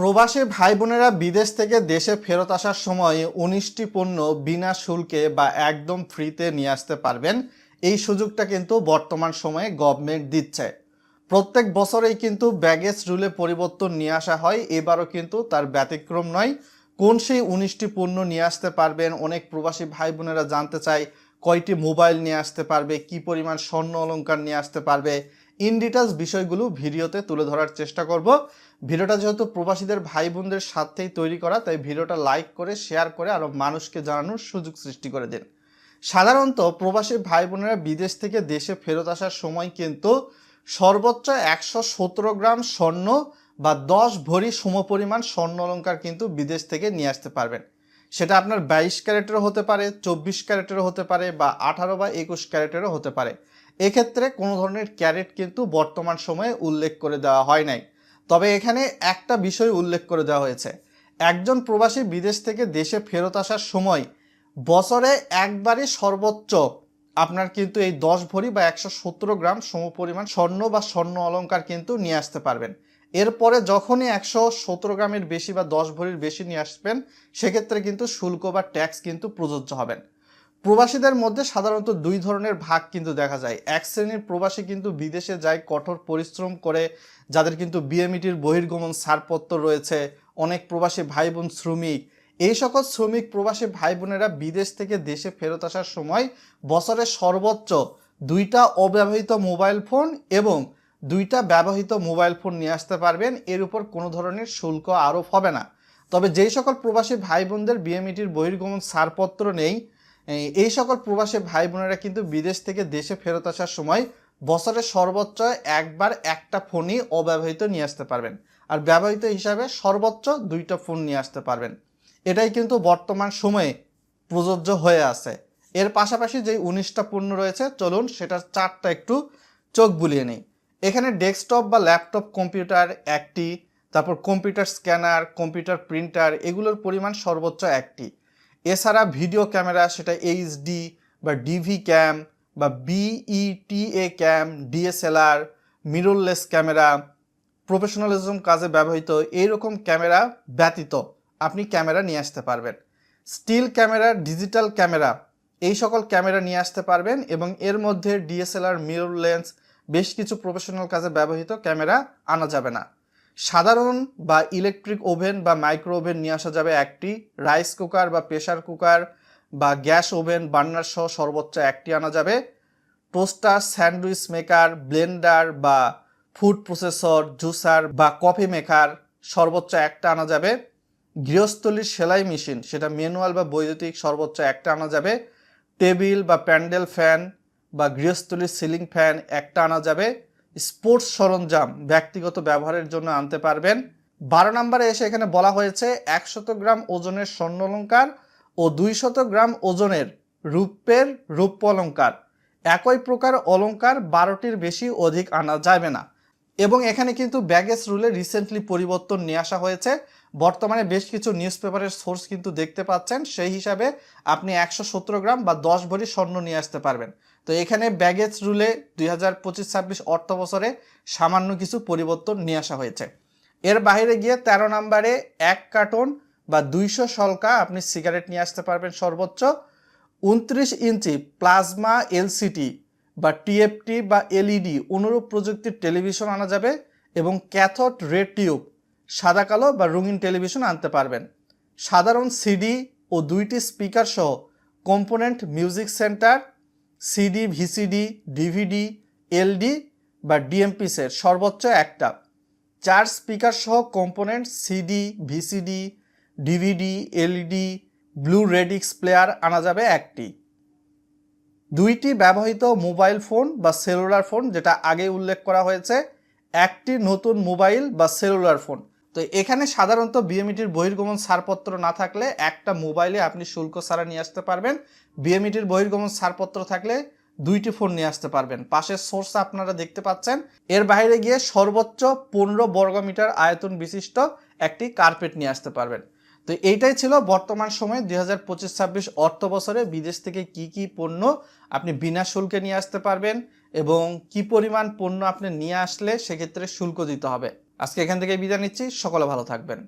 প্রবাসী ভাই বোনেরা বিদেশ থেকে দেশে ফেরত আসার সময় উনিশটি পণ্য বিনা শুল্কে বা একদম ফ্রিতে নিয়ে আসতে পারবেন। এই সুযোগটা কিন্তু বর্তমান সময়ে গভর্নমেন্ট দিচ্ছে। প্রত্যেক বছরেই কিন্তু ব্যাগেজ রুলে পরিবর্তন নিয়ে আসা হয়। এবারও কিন্তু তার ব্যতিক্রম নয়। কোন সেই উনিশটি পণ্য নিয়ে আসতে পারবেন, অনেক প্রবাসী ভাই বোনেরা জানতে চায়, কয়টি মোবাইল নিয়ে আসতে পারবে, কি পরিমাণ স্বর্ণ অলঙ্কার নিয়ে আসতে পারবে ইন ডিটেলস বিষয়গুলো ভিডিওতে তুলে ধরার চেষ্টা করব। ভিডিওটা যেহেতু প্রবাসীদের ভাই বোনদের সাথেই তৈরি করা, তাই ভিডিওটা লাইক করে, শেয়ার করে আরও মানুষকে জানানোর সুযোগ সৃষ্টি করে দিন। সাধারণত প্রবাসী ভাই বোনেরা বিদেশ থেকে দেশে ফেরত আসার সময় কিন্তু সর্বোচ্চ একশো সতেরো গ্রাম স্বর্ণ বা দশ ভরি সমপরিমাণ স্বর্ণ অলংকার কিন্তু বিদেশ থেকে নিয়ে আসতে পারবেন। সেটা আপনার বাইশ ক্যারেটেরও হতে পারে, চব্বিশ ক্যারেটেরও হতে পারে বা আঠারো বা একুশ ক্যারেটেরও হতে পারে। এক্ষেত্রে কোনো ধরনের ক্যারেট কিন্তু বর্তমান সময়ে উল্লেখ করে দেওয়া হয় নাই। তবে এখানে একটা বিষয় উল্লেখ করে দেওয়া হয়েছে। একজন প্রবাসী বিদেশ থেকে দেশে ফেরত আসার সময় বছরে একবারই সর্বোচ্চ আপনার কিন্তু এই দশ ভরি বা একশো সতেরো গ্রাম সমপরিমাণ স্বর্ণ বা স্বর্ণ অলংকার কিন্তু নিয়ে আসতে পারবেন। এরপরে যখনই একশো সতেরো গ্রামের বেশি বা দশ ভরির বেশি নিয়ে আসবেন, সেক্ষেত্রে কিন্তু শুল্ক বা ট্যাক্স কিন্তু প্রযোজ্য হবেন। প্রবাসীদের মধ্যে সাধারণত দুই ধরনের ভাগ কিন্তু দেখা যায়। এক শ্রেণির প্রবাসী কিন্তু বিদেশে যায়, কঠোর পরিশ্রম করে, যাদের কিন্তু বিএমইটির বহির্গমন ছাড়পত্র রয়েছে, অনেক প্রবাসী ভাই বোন শ্রমিক। এই সকল শ্রমিক প্রবাসী ভাই বোনেরা বিদেশ থেকে দেশে ফেরত আসার সময় বছরের সর্বোচ্চ দুইটা অব্যবহৃত মোবাইল ফোন এবং দুইটা ব্যবহৃত মোবাইল ফোন নিয়ে আসতে পারবেন। এর উপর কোনো ধরনের শুল্ক আরোপ হবে না। তবে যেই সকল প্রবাসী ভাই বোনদের বিএমইটির বহির্গমন ছাড়পত্র নেই এই- সকল প্রবাসী ভাই বোনেরা কিন্তু বিদেশ থেকে দেশে ফেরত আসার সময় বছরের সর্বোচ্চ একবার একটা ফোনই অব্যবহৃত নিয়ে আসতে পারবেন। আর ব্যবহৃত হিসাবে সর্বোচ্চ দুইটা ফোন নিয়ে আসতে পারবেন। এটাই কিন্তু বর্তমান সময়ে প্রযোজ্য হয়ে আছে। এর পাশাপাশি যে উনিশটা পণ্য রয়েছে, চলুন সেটার চারটা একটু চোখ বুলিয়ে নেই। এখানে ডেস্কটপ বা ল্যাপটপ, কম্পিউটার একটি, তারপর কম্পিউটার স্ক্যানার, কম্পিউটার প্রিন্টার, এগুলোর পরিমাণ সর্বোচ্চ একটি। এছাড়া ভিডিও ক্যামেরা সেটা এইচডি বা ডিভি ক্যাম বা beta cam DSLR mirrorless camera professionalism কাজে ব্যবহৃত এইরকম ক্যামেরা ব্যতীত আপনি ক্যামেরা নিয়ে আসতে পারবেন। স্টিল ক্যামেরা, ডিজিটাল ক্যামেরা, এই সকল ক্যামেরা নিয়ে আসতে পারবেন এবং এর মধ্যে ডিএসএলআর মিরর লেন্স বেশ কিছু প্রফেশনাল কাজে ব্যবহৃত ক্যামেরা আনা যাবে না। সাধারণ বা ইলেকট্রিক ওভেন বা মাইক্রো ওভেন নিয়ে আসা যাবে একটি। রাইস কুকার বা প্রেসার কুকার বা গ্যাস ওভেন বার্নার সহ সর্বোচ্চ একটি আনা যাবে। টোস্টার স্যান্ডউইচ মেকার ব্লেন্ডার বা ফুড প্রসেসর জুসার বা কফি মেকার সর্বোচ্চ একটা আনা যাবে। গৃহস্থলীর সেলাই মেশিন সেটা ম্যানুয়াল বা বৈদ্যুতিক সর্বোচ্চ একটা আনা যাবে। টেবিল বা প্যান্ডেল ফ্যান বা গৃহস্থলীর সিলিং ফ্যান একটা আনা যাবে। স্পোর্টস সরঞ্জাম ব্যক্তিগত ব্যবহারের জন্য আনতে পারবেন। বারো নম্বরে এসে এখানে বলা হয়েছে, একশত গ্রাম ওজনের স্বর্ণ অলঙ্কার ও দুইশত গ্রাম ওজনের রূপের রূপ্য অলঙ্কার একই প্রকার অলঙ্কার বারোটির বেশি অধিক আনা যাবে না। এবং এখানে কিন্তু ব্যাগেজ রুলে রিসেন্টলি পরিবর্তন নিয়ে আসা হয়েছে। বর্তমানে বেশ কিছু নিউজ পেপারের সোর্স কিন্তু দেখতে পাচ্ছেন। সেই হিসাবে আপনি একশো সতেরো গ্রাম বা দশ ভরি স্বর্ণ নিয়ে আসতে পারবেন। তো এখানে ব্যাগেজ রুলে দুই হাজার পঁচিশ ছাব্বিশ অর্থ বছরে সামান্য কিছু পরিবর্তন নিয়ে আসা হয়েছে। এর বাইরে গিয়ে তেরো নম্বরে এক কার্টন বা দুইশো সলকা আপনি সিগারেট নিয়ে আসতে পারবেন সর্বোচ্চ। উনত্রিশ ইঞ্চি প্লাজমা এলসিটি বা টিএফটি বা এলইডি অনুরূপ প্রযুক্তির টেলিভিশন আনা যাবে এবং ক্যাথড রেড টিউব সাদা কালো বা রঙিন টেলিভিশন আনতে পারবেন। সাধারণ সিডি ও দুইটি স্পিকার সহ component music centre CD VCD DVD LD বা ডিএমপি সেট সর্বোচ্চ একটা। চার স্পিকার সহ component CD VCD DVD LED blu ray disc player আনা যাবে একটি। দুইটি ব্যবহৃত মোবাইল ফোন বা সেলুলার ফোন যেটা আগে উল্লেখ করা হয়েছে, একটি নতুন মোবাইল বা সেলুলার ফোন তো এখানে সাধারণত বিএমইটির বহির্গমন ছাড়পত্র না থাকলে একটা মোবাইলে আপনি শুল্ক ছাড়া নিয়ে আসতে পারবেন। বিএমইটির বহির্গমন ছাড়পত্র থাকলে দুইটি ফোন নিয়ে আসতে পারবেন। পাশের সোর্স আপনারা দেখতে পাচ্ছেন। এর বাইরে গিয়ে সর্বোচ্চ পনেরো বর্গমিটার আয়তন বিশিষ্ট একটি কার্পেট নিয়ে আসতে পারবেন। তো এইটাই ছিল বর্তমান সময়ে দুই হাজার পঁচিশ ছাব্বিশ অর্থ বছরে বিদেশ থেকে কি কি পণ্য আপনি বিনা শুল্কে নিয়ে আসতে পারবেন এবং কি পরিমাণ পণ্য আপনি নিয়ে আসলে সেক্ষেত্রে শুল্ক দিতে হবে। আজকে এখান থেকে বিদায় নিচ্ছি। সকলে ভালো থাকবেন।